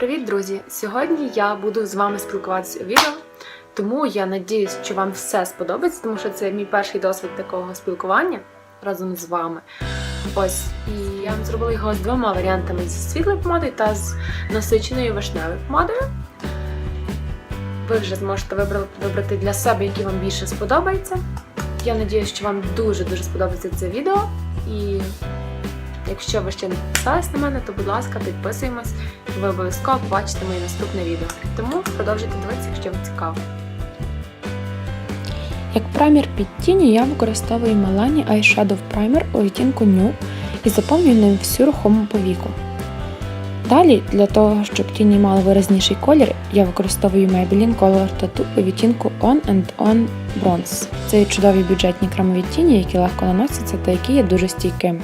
Привіт, друзі! Сьогодні я буду з вами спілкуватися у відео, тому я надіюсь, що вам все сподобається, тому що це мій перший досвід такого спілкування разом з вами. Ось, і я зробила його з двома варіантами: зі світлою помадою та з насиченою вишневою помадою. Ви вже зможете вибрати, для себе, який вам більше сподобається. Я надіюсь, що вам дуже-дуже сподобається це відео. І Якщо ви ще не підписались на мене, то будь ласка, підписуємось, ви обов'язково побачите моє наступне відео. Тому продовжуйте дивитися, якщо вам цікаво. Як праймер під тіні я використовую Milani Eyeshadow Primer у відтінку Nude і заповнюю ним всю рухому повіку. Далі, для того, щоб тіні мали виразніший колір, я використовую Maybelline Color Tattoo у відтінку On and On Bronze. Це чудові бюджетні кремові тіні, які легко наносяться та які є дуже стійкими.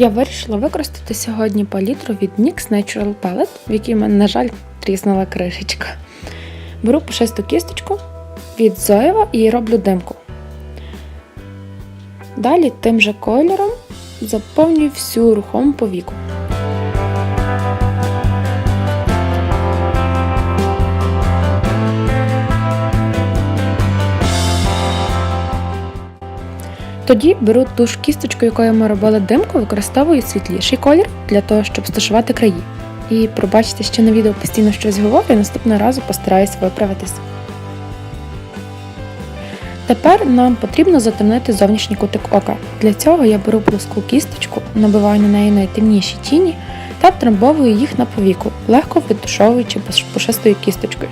Я вирішила використати сьогодні палітру від NYX Natural Palette, в якій мене, на жаль, тріснула кришечка. Беру пушисту кісточку від Зоєва і роблю димку. Далі тим же кольором заповнюю всю рухому повіку. Тоді беру ту ж кісточку, якою ми робили димку, використовую світліший колір для того, щоб стушувати краї. І пробачте, що на відео постійно щось говорю, наступного разу постараюсь виправитись. Тепер нам потрібно затемнити зовнішній кутик ока. Для цього я беру плоску кісточку, набиваю на неї найтемніші тіні та втрамбовую їх на повіку, легко підтушовуючи пушистою кісточкою.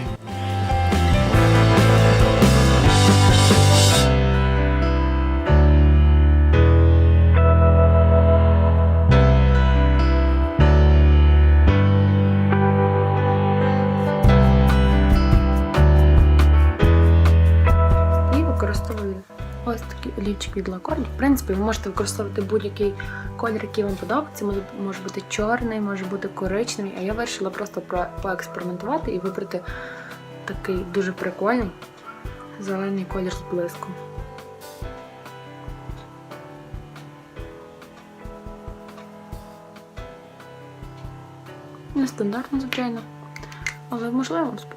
Олівчик. В принципі, ви можете використовувати будь-який колір, який вам подобається. Може- бути чорний, може бути коричневий. А я вирішила просто про- поекспериментувати і вибрати такий дуже прикольний зелений колір з блиском. Нестандартно, звичайно, але можливо вам сподобається.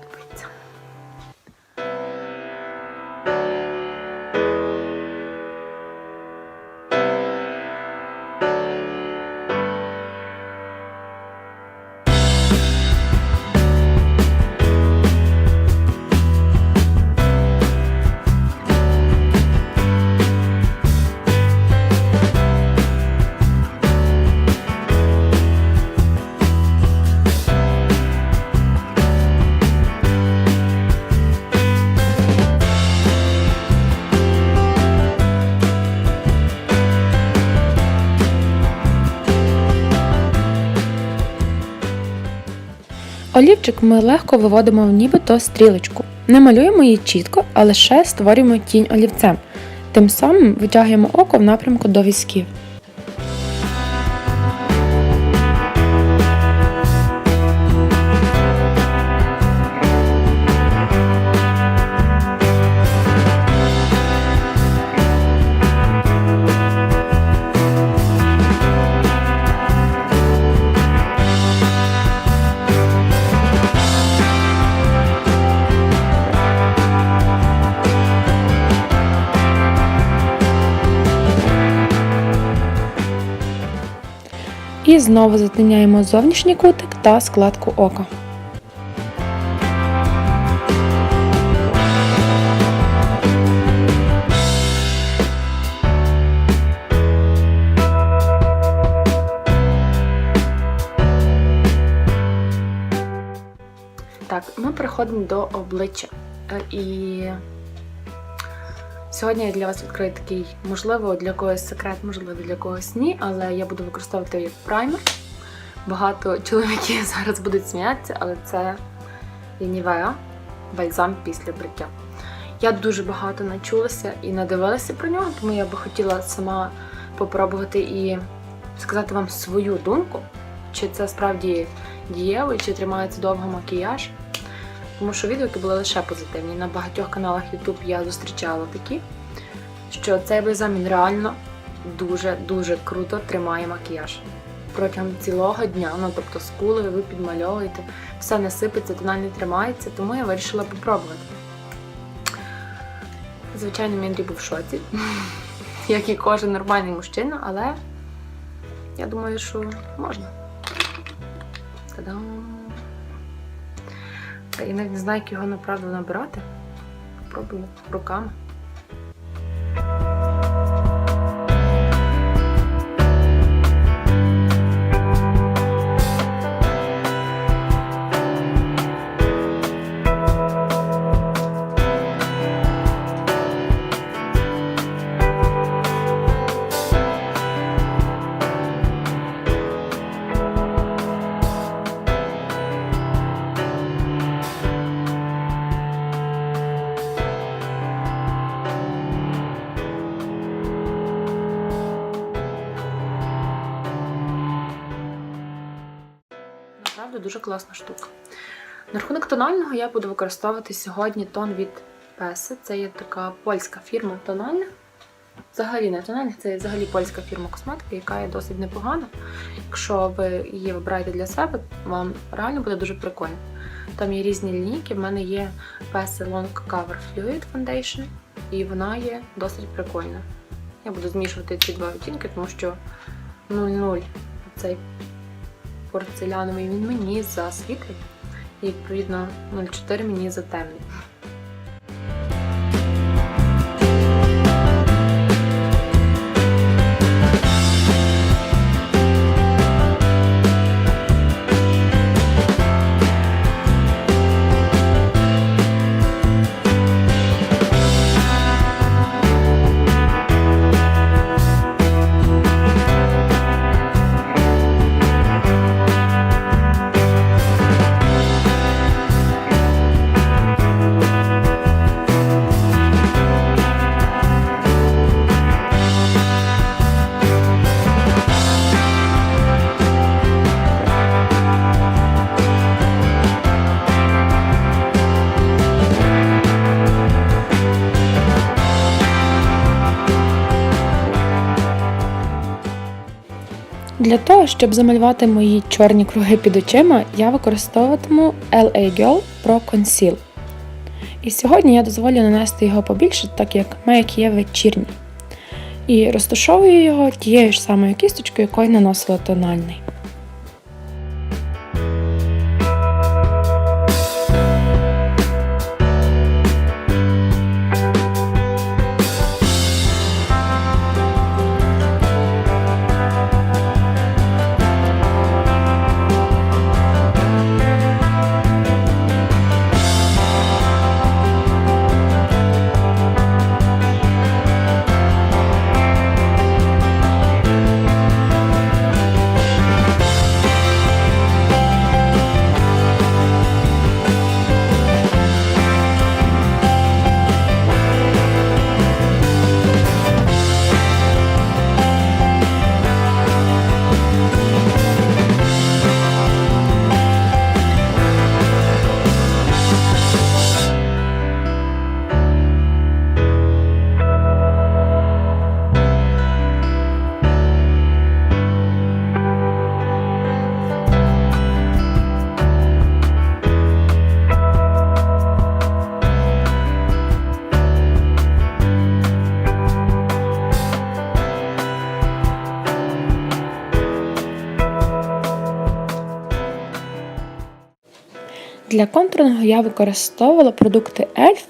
Олівчик ми легко виводимо в нібито стрілочку. Не малюємо її чітко, а лише створюємо тінь олівцем. Тим самим витягуємо око в напрямку до візків. Знову затемняємо зовнішній кутик та складку ока. Так, ми переходимо до обличчя. Е, І сьогодні я для вас відкрию такий, можливо, для когось секрет, можливо, для когось ні, але я буду використовувати як праймер. Багато чоловіків зараз будуть сміятися, але це є бальзам після бриття. Я дуже багато начулася і надивилася про нього, тому я би хотіла сама попробувати і сказати вам свою думку, чи це справді дієво, чи тримається довго макіяж. Тому що відгуки були лише позитивні. На багатьох каналах YouTube я зустрічала такі, що цей бальзам реально дуже-дуже круто тримає макіяж. Протягом цілого дня, ну тобто скули ви підмальовуєте, все не сипеться, тональний тримається, тому я вирішила попробувати. Звичайно, мій Андрій був в шоці, як і кожен нормальний мужчина, але я думаю, що можна. Та-дам! Я навіть не знаю, як його направду набирати. Пробую руками. Направду дуже класна штука. На рахунок тонального я буду використовувати сьогодні тон від Песи. Це є така польська фірма тональна. Взагалі не тональна, це взагалі польська фірма косметики, яка є досить непогана. Якщо ви її вибираєте для себе, вам реально буде дуже прикольно. Там є різні лінійки. В мене є Pese Long Cover Fluid Foundation, і вона є досить прикольна. Я буду змішувати ці два відтінки, тому що 0,0 цей порцеляновий він мені за світлий, і відповідно 0,4 мені за темний. Для того, щоб замалювати мої чорні круги під очима, я використовуватиму LA Girl Pro Conceal. І сьогодні я дозволю нанести його побільше, так як маяк є вечірній. І розташовую його тією ж самою кісточкою, якою наносила тональний. Для контурного я використовувала продукти ELF,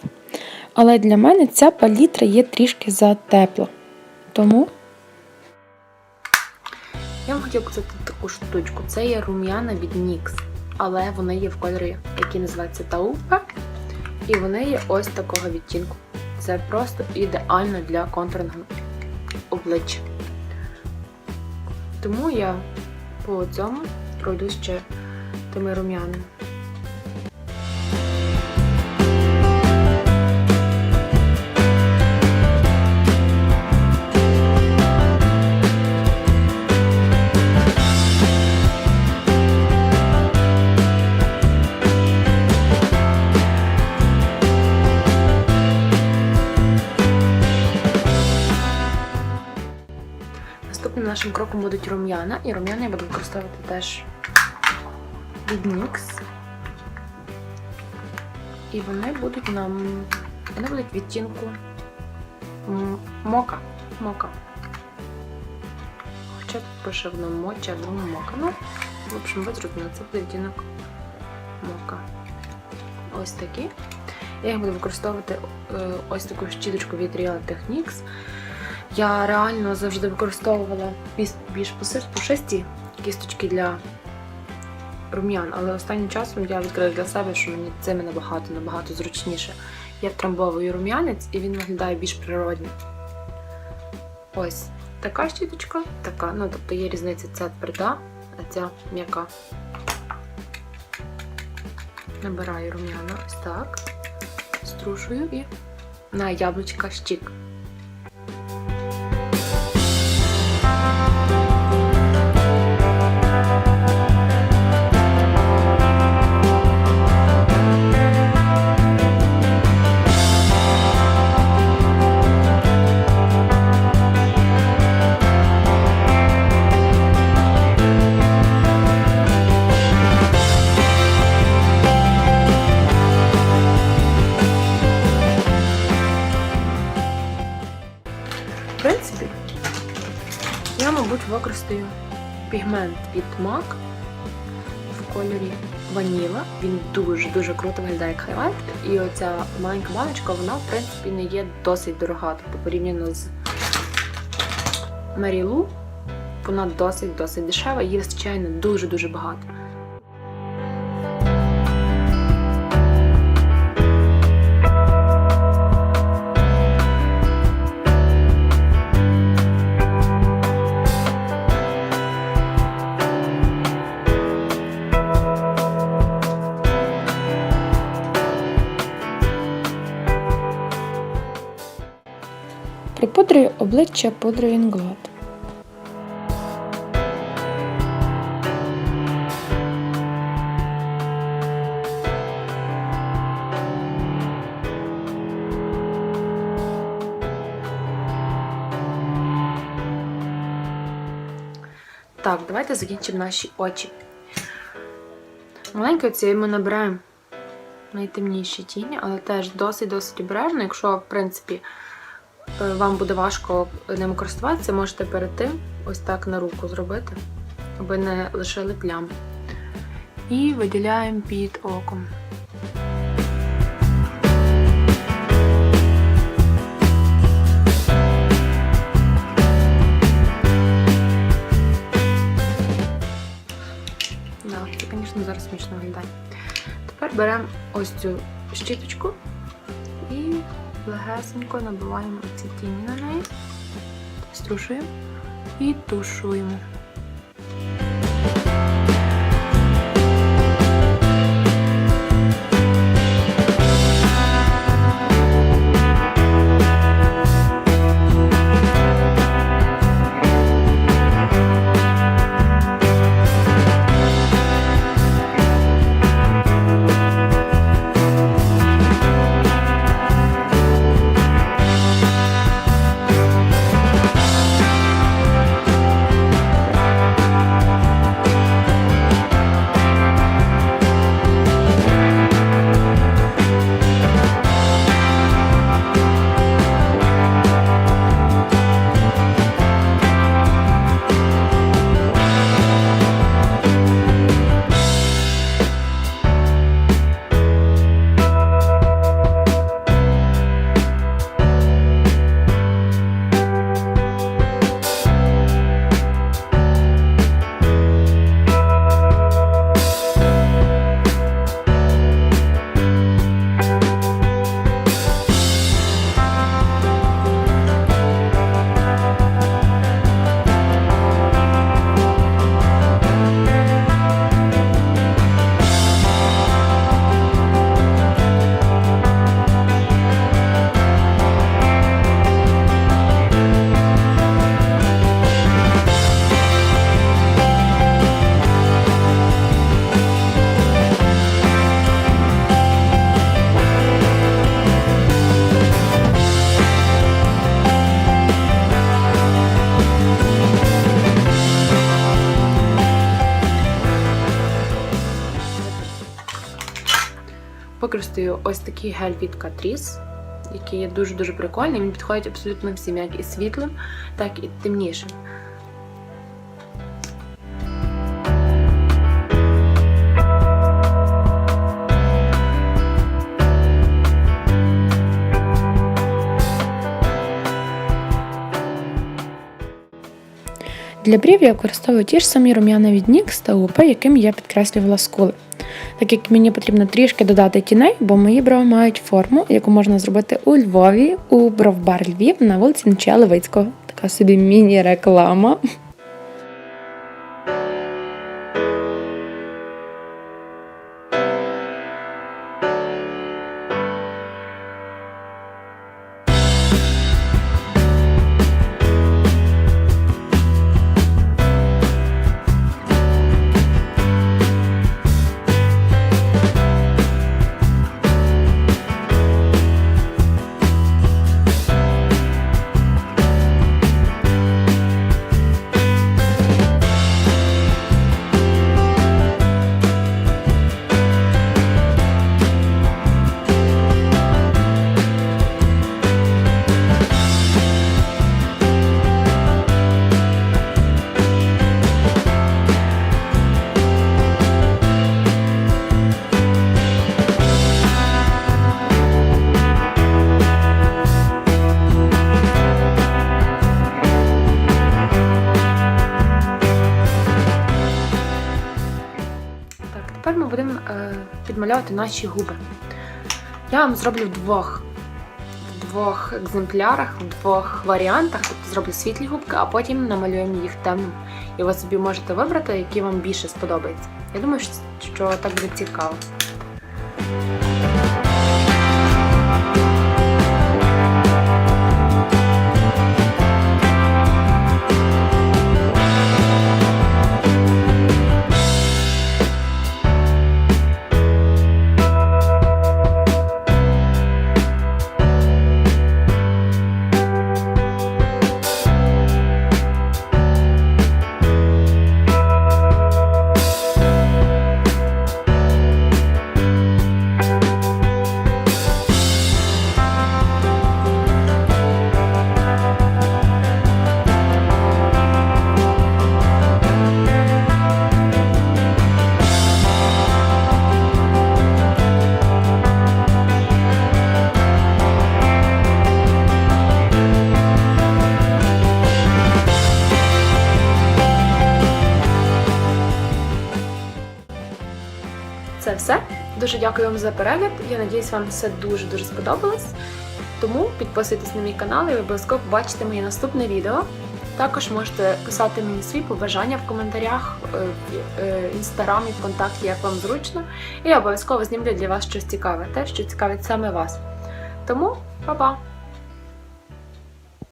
але для мене ця палітра є трішки затепла. Тому Я вам хотіла показати таку штучку. Це є рум'яна від NYX. але вони є в кольорі, який називається Таупе. І вони є ось такого відтінку. Це просто ідеально для контурингу обличчя. Тому я по цьому пройду ще тими рум'янами. Нашим кроком будуть рум'яна, і рум'яна я буду використовувати теж від NYX. І вони будуть нам. Вони будуть відтінку мока. Мока. Хоча тут пише воно моча або мока. Ну, в общем, ви зрозуміли, це буде відтінок мока. Ось такі. Я їх буду використовувати е, ось таку щіточку від Real Techniques. Я реально завжди використовувала більш, посиш- пушисті кісточки для рум'ян, але останнім часом я відкрила для себе, що мені цими набагато набагато зручніше. Я втрамбовую рум'янець і він виглядає більш природньо. Ось така щіточка, така, ну тобто є різниця, ця тверда, а ця м'яка. Набираю рум'яна ось так, струшую і на яблучка щік. Використаю пігмент від MAC в кольорі ваніла. Він дуже-дуже круто виглядає як хайлайт. І оця маленька баночка, вона, в принципі, не є досить дорога. Тобто порівняно з Lou, вона досить-досить дешева, її вистачає дуже-дуже багато. Обличчя пудрою Inglot. Так, давайте закінчимо наші очі. Маленькою цією ми набираємо найтемніші тіні, але теж досить-досить обережно. Якщо, в принципі, вам буде важко ними користуватися, можете перед тим ось так на руку зробити, аби не лишили плям. І виділяємо під оком. Це, звісно, зараз смішно виглядає. Тепер беремо ось цю щіточку легесенько набиваємо ці тіні на неї, струшуємо і тушуємо. Використаю ось такий гель від Catrice, який є дуже-дуже прикольний. Він підходить абсолютно всім, як і світлим, так і темнішим. Для брів я використовую ті ж самі рум'яна від NYX та УП, яким я підкреслювала скули. Так як мені потрібно трішки додати тіней, бо мої брови мають форму, яку можна зробити у Львові, у бровбар Львів на вулиці Нечая Левицького. Така собі міні-реклама. Підмальовувати наші губи. Я вам зроблю в двох, двох екземплярах, в двох варіантах. Тобто зроблю світлі губки, а потім намалюємо їх темним. І ви собі можете вибрати, які вам більше сподобаються. Я думаю, що так буде цікаво. Дуже дякую вам за перегляд. Я надіюсь, вам все дуже-дуже сподобалось. Тому підписуйтесь на мій канал і обов'язково побачите моє наступне відео. Також можете писати мені свої побажання в коментарях, е, в е, інстаграмі, ВКонтакті, як вам зручно. І я обов'язково знімлю для вас щось цікаве, те, що цікавить саме вас. Тому, па-па!